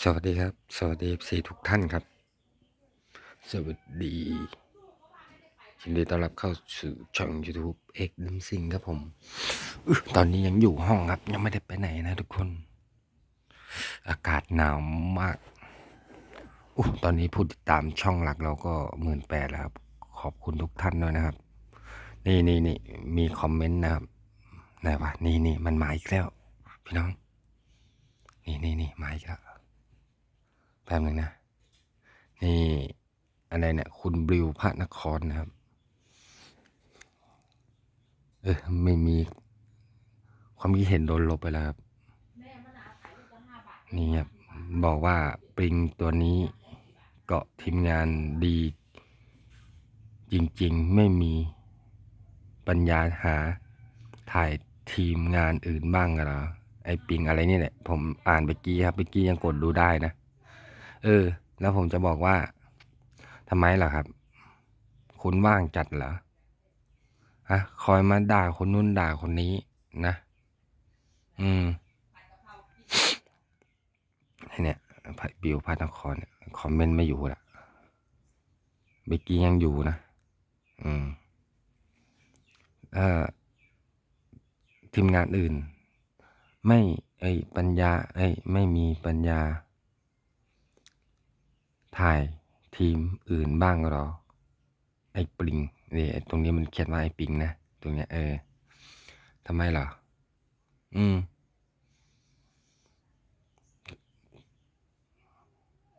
สวัสดีครับ สวัสดีสีทุกท่านครับ สวัสดียินดีต้อนรับเข้าสู่ช่อง YouTube เอกดิมซิงครับผมอตอนนี้ยังอยู่ห้องครับ ยังไม่ได้ไปไหนนะทุกคน อากาศหนาวมากอตอนนี้ผู้ติดตามช่องหลักเราก็หมื่นแปดแล้วครับ ขอบคุณทุกท่านด้วยนะครับ นี่นี่นี่มีคอมเมนต์นะครับไหนวะนี่นี่มันมาอีกแล้ว พี่น้อง นี่นี่นี่มาอีกแล้ว แป๊บนึงนะ นี่อะไรเนี่ย คุณบิวพระนครนะครับ เออไม่มี ความคิดเห็นโดนลบไปแล้วครับ นี่ครับ บอกว่าปริงตัวนี้เกาะทีมงานดี จริงๆ ไม่มีปัญญาหาถ่ายทีมงานอื่นบ้างเหรอไอปิงอะไรนี่แหละ ผมอ่านไปกี้ครับไปกี้ยังกดดูได้นะ เออ แล้วผมจะบอกว่าทำไมล่ะครับ คุณว่างจัดเหรอฮะคอยมาด่าคนนู้นด่าคนนี้นะ อืมเนี่ยพัดบิวพัดนครเนี่ยคอมเมนต์ไม่อยู่ละเบกกี้ยังอยู่นะอืมเอ่อทีมงานอื่น ไม่ ไอยปัญญา ไอยไม่มีปัญญา ถ่ายทีมอื่นบ้างหรอ ไอ้ปริงเนี่ไอ้ตรงนี้มันเขียนว่าไอ้ปิงนะ ตรงเนี้ยเออทำไมหรอ อืม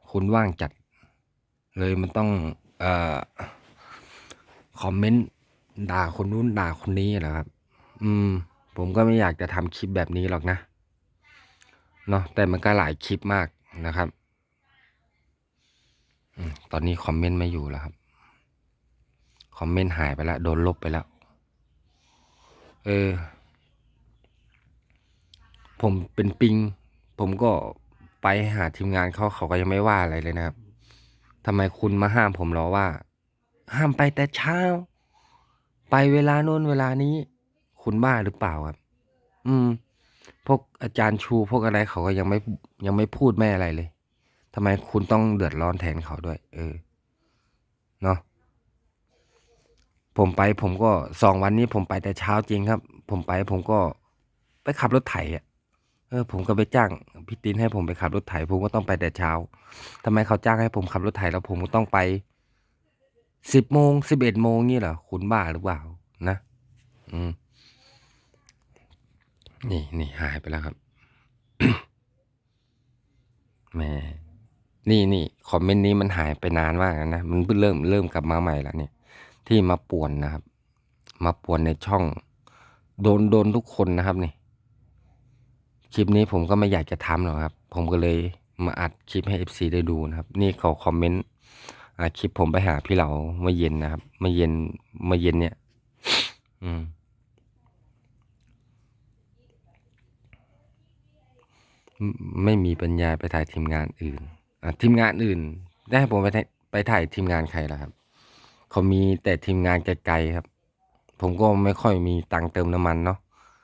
คุณว่างจัด เลยมันต้อง เอ่อ คอมเมนต์ด่าคนนู้นด่าคนนี้เหรอครับ อืม ผมก็ไม่อยากจะทำคลิปแบบนี้หรอกนะ เนาะแต่มันก็หลายคลิปมากนะครับ ตอนนี้คอมเมนต์ไม่อยู่แล้วครับ คอมเมนต์หายไปแล้ว โดนลบไปแล้ว เออ ผมเป็นปิง ผมก็ไปหาทีมงานเขาเขาก็ยังไม่ว่าอะไรเลยนะครับทำไมคุณมาห้ามผมหรอว่า ห้ามไปแต่เช้า ไปเวลาโน้นเวลานี้ คุณบ้าหรือเปล่าครับ อืม พวกอาจารย์ชูพวกอะไรเขาก็ยังไม่ยังไม่พูดไม่อะไรเลย ทำไมคุณต้องเดือดร้อนแทนเขาด้วย เออ เนาะ ผมไปผมก็สองวันนี้ผมไปแต่เช้าจริงครับ ผมไปผมก็ไปขับรถไถอะ เออ ผมก็ไปจ้างพี่ตินให้ผมไปขับรถไถ ผมก็ต้องไปแต่เช้าทำไมเขาจ้างให้ผมขับรถไถแล้วผมก็ต้องไปสิบโมงสิบเอ็ดโมงนี่เหรอคุณบ้าหรือเปล่านะ อืม นี่นี่หายไปแล้วครับแม่ นี่นี่คอมเมนต์นี้มันหายไปนานมากแล้วนะ มันเพิ่งเริ่มเริ่มกลับมาใหม่แล้วเนี่ย ที่มาป่วนนะครับ มาป่วนในช่อง โดนโดนทุกคนนะครับนี่คลิปนี้ผมก็ไม่อยากจะทำหรอกครับ ผมก็เลยมาอัดคลิปให้ FC ได้ดูนะครับ นี่เขาคอมเมนต์อ่าคลิปผมไปหาพี่เหลาเมื่อเย็นนะครับเมื่อเย็นเมื่อเย็นเนี่ย อืมไม่มีปัญญาไปถ่ายทีมงานอื่น ทีมงานอื่น ได้ให้ผมไปถ่ายไปถ่ายทีมงานใครล่ะครับ เขามีแต่ทีมงานไกลๆครับ ผมก็ไม่ค่อยมีตังค์เติมน้ำมันเนาะ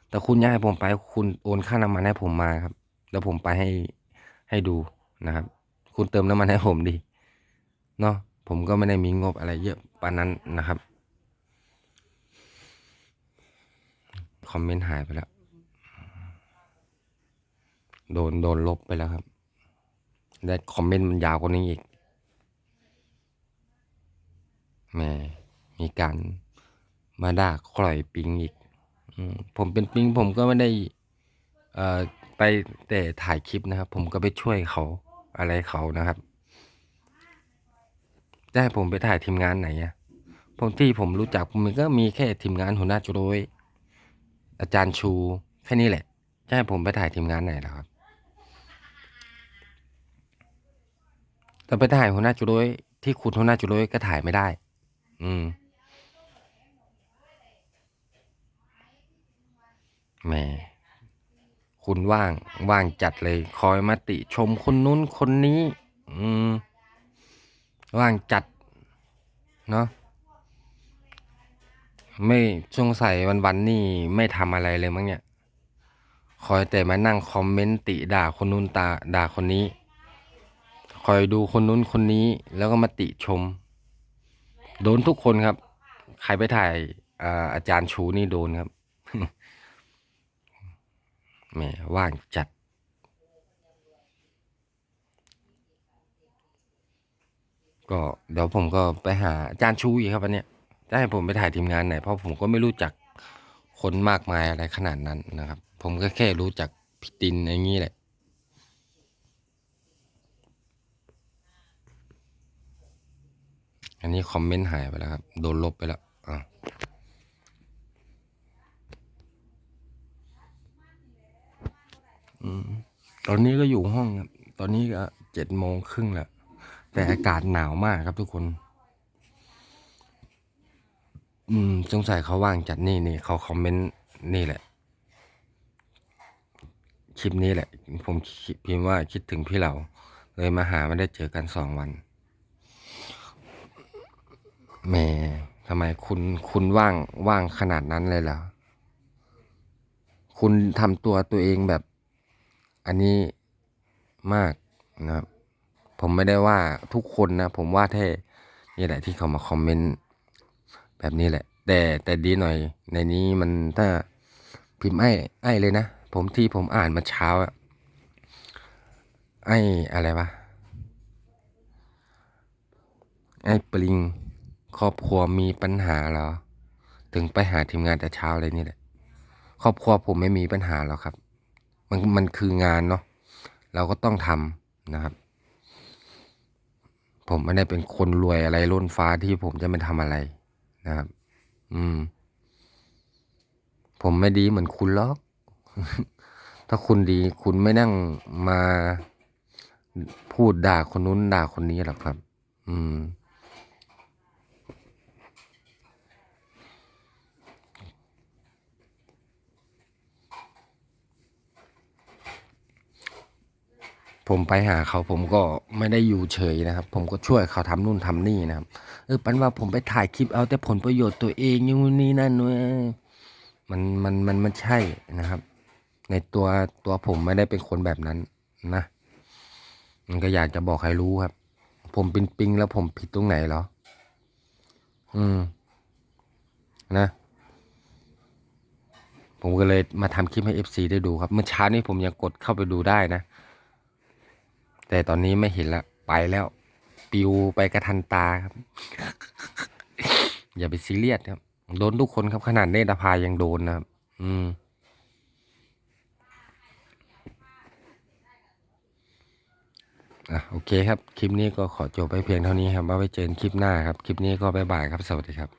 แต่คุณอยากให้ผมไปคุณโอนค่าน้ำมันให้ผมมาครับ แล้วผมไปให้ให้ดูนะครับ คุณเติมน้ำมันให้ผมดีเนาะผมก็ไม่ได้มีงบอะไรเยอะปานนั้นนะครับคอมเมนต์หายไปแล้ว โดนโดนลบไปแล้วครับ และคอมเมนต์มันยาวกว่านี้อีกแหมมีการมาด่าคล่อยปิงอีกอมผมเป็นปิงผมก็ไม่ได้ไปแต่ถ่ายคลิปนะครับ ผมก็ไปช่วยเขาอะไรเขานะครับจะให้ผมไปถ่ายทีมงานไหนอะผมที่ผมรู้จักมันก็มีแค่ทีมงานหัวหน้าจุโรยอาจารย์ชูแค่นี้แหละจะให้ผมไปถ่ายทีมงานไหนล่ะครับ แต่ไปถ่ายหัวหน้าจุโรยที่คุณหัวหน้าจุโรยก็ถ่ายไม่ได้ อืมแหมคุณว่างว่างจัดเลย คอยมาติชมคนนู้นคนนี้ อืม ว่างจัด เนาะไม่สงสัยวันนี่ไม่ทำอะไรเลยมั้งเนี่ย คอยแต่มานั่งคอมเมนต์ติด่าคนนู้นตาด่าคนนี้ คอยดูคนนู้นคนนี้แล้วก็มาติชม โดนทุกคนครับ ใครไปถ่ายอาอาจารย์ชูนี่โดนครับแหมว่างจัด ก็เดี๋ยวผมก็ไปหาอาจารย์ชูอีกครับวันนี้จะให้ผมไปถ่ายทีมงานไหน เพราะผมก็ไม่รู้จักคนมากมายอะไรขนาดนั้นนะครับ ผมก็แค่รู้จักพี่ตินอย่างนี้แหละ อันนี้คอมเมนต์หายไปแล้วครับ โดนลบไปแล้วอ่าอืมตอนนี้ก็อยู่ห้องครับ ตอนนี้ก็เจ็ดโมงครึ่งแล้ว แต่อากาศหนาวมากครับทุกคน อืมสงสัยเขาว่างจัดนี่นี่เขาคอมเมนต์นี่แหละ คลิปนี้แหละ ผมพิมพ์ว่าคิดถึงพี่เหล่าเลยมาหาไม่ได้เจอกันสองวัน แหม่ทำไมคุณคุณว่างว่างขนาดนั้นเลยเหรอคุณทำตัวตัวเองแบบ อันนี้มากนะครับ ผมไม่ได้ว่าทุกคนนะ ผมว่าแค่นี่แหละที่เขามาคอมเมนต์แบบนี้แหละ แต่แต่ดีหน่อย ในนี้มันถ้าพิมพ์ไอ้ไอ้เลยนะ ผมที่ผมอ่านมาเช้าอะไอ้อะไรวะไอ้ปริง ครอบครัวมีปัญหาเหรอ ถึงไปหาทีมงานแต่เช้าเลยนี่แหละ ครอบครัวผมไม่มีปัญหาหรอกครับ มันมันคืองานเนาะ เราก็ต้องทำนะครับ ผมไม่ได้เป็นคนรวยอะไรล้นฟ้าที่ผมจะไม่ทำอะไรนะครับ อืม ผมไม่ดีเหมือนคุณหรอก ถ้าคุณดีคุณไม่นั่งมาพูดด่าคนนู้นด่าคนนี้หรอกครับ อืม ผมไปหาเขาผมก็ไม่ได้อยู่เฉยนะครับ ผมก็ช่วยเขาทำนู่นทำนี่นะครับเออปันว่าผมไปถ่ายคลิปเอาแต่ผลประโยชน์ตัวเองอย่างนู้นนี่นั่นเว้ยมันมันมันมันใช่นะครับ ในตัวตัวผมไม่ได้เป็นคนแบบนั้นนะมันก็อยากจะบอกให้รู้ครับ ผมเป็นปิงแล้วผมผิดตรงไหนเหรอ อืม นะ ผมก็เลยมาทำคลิปให้ FC ได้ดูครับ เมื่อเช้านี้ผมยังกดเข้าไปดูได้นะ แต่ตอนนี้ไม่เห็นละไปแล้ว ปิวไปกระทันตาครับ อย่าไปซีเรียสครับโดนทุกคนครับขนาดเนตรภายังโดนนะครับ อืมอะโอเคครับ คลิปนี้ก็ขอจบไปเพียงเท่านี้ครับว่าไว้เจอกันคลิปหน้าครับ คลิปนี้ก็บ๊ายบายครับ สวัสดีครับ